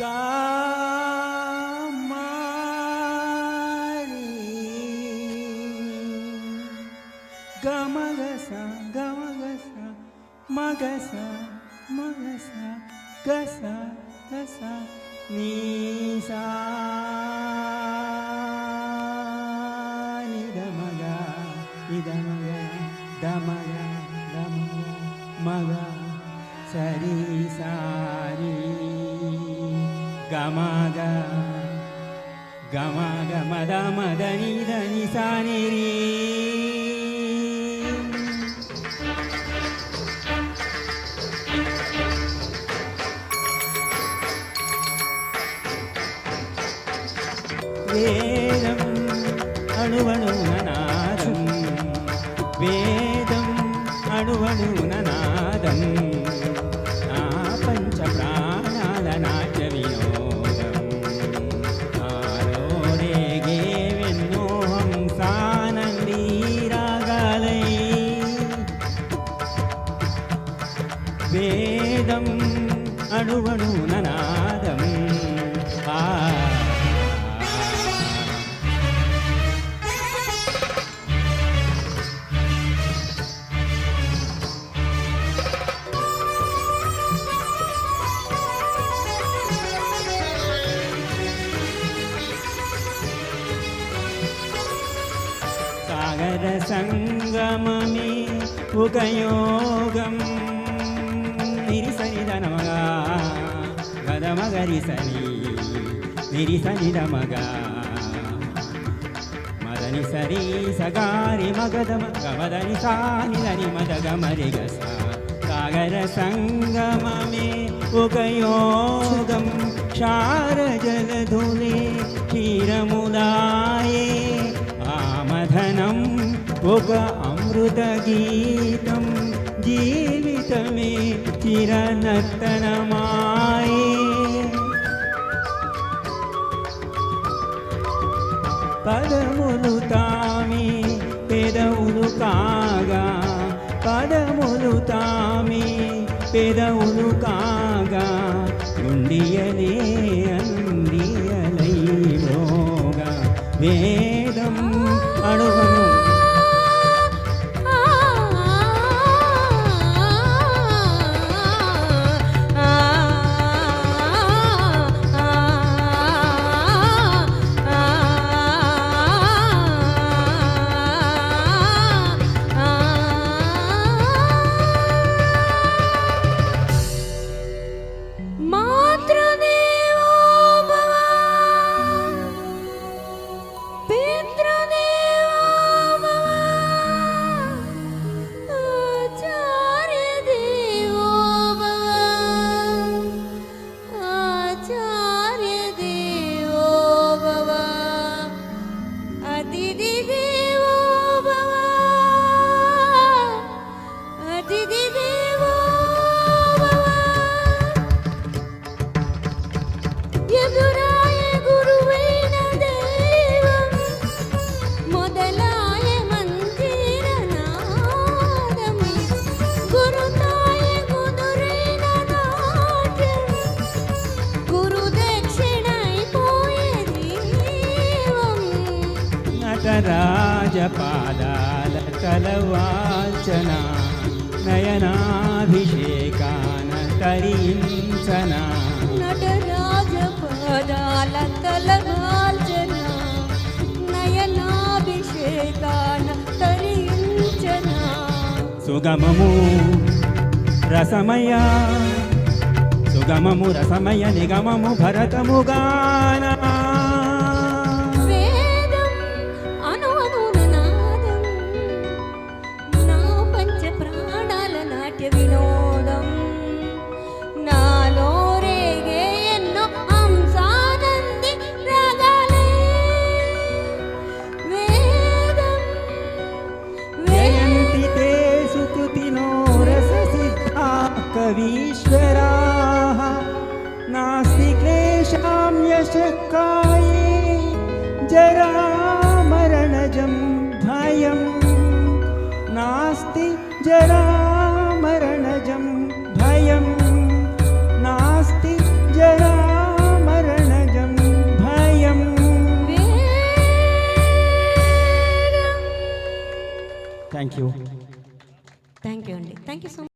गी गमग गमगसा मग मगसा गसा निमग इद मग दमग दम मग सरी सारी ガマガガマガマダマダニダニサニリ వేదం అణువణు ననాదం. ఆ. సాగర సంగమమే ఒక యోగం నిరిసని ధనమగా గదమగరిసని నిరిసని దమగా మదని సరి సగారి మగదమ గమదని సాని దని మదగ మరిగస. సాగర సంగమమే ఉపయోగం యోగం క్షార జలధులే ఆమధనం ఒక అమృత గీతం జీవితమే చిరనర్తనమాయే. పదములు తామి పెదవులు కాగా పదములు తామి పెదవులు కాగా ఉండియనే అందియలై మోగా వేదం అడుగు నటరాజ పాదాల కలవాల్చన నయనాభిషేకాన తరించన. నటరాజ పదాల తలగాల్చన నయనాభిషేకాన తరించన. సుగమము రసమయ సుగమము రసమయ నిగమము భరతముగాన. वीश्वराः नास्ति क्लेशां यशकाये जरामरणजं भयं नास्ति जरामरणजं भयं नास्ति जरा థ్యాంక్ యూ థ్యాంక్ యూ అండి థ్యాంక్ యూ సో మచ్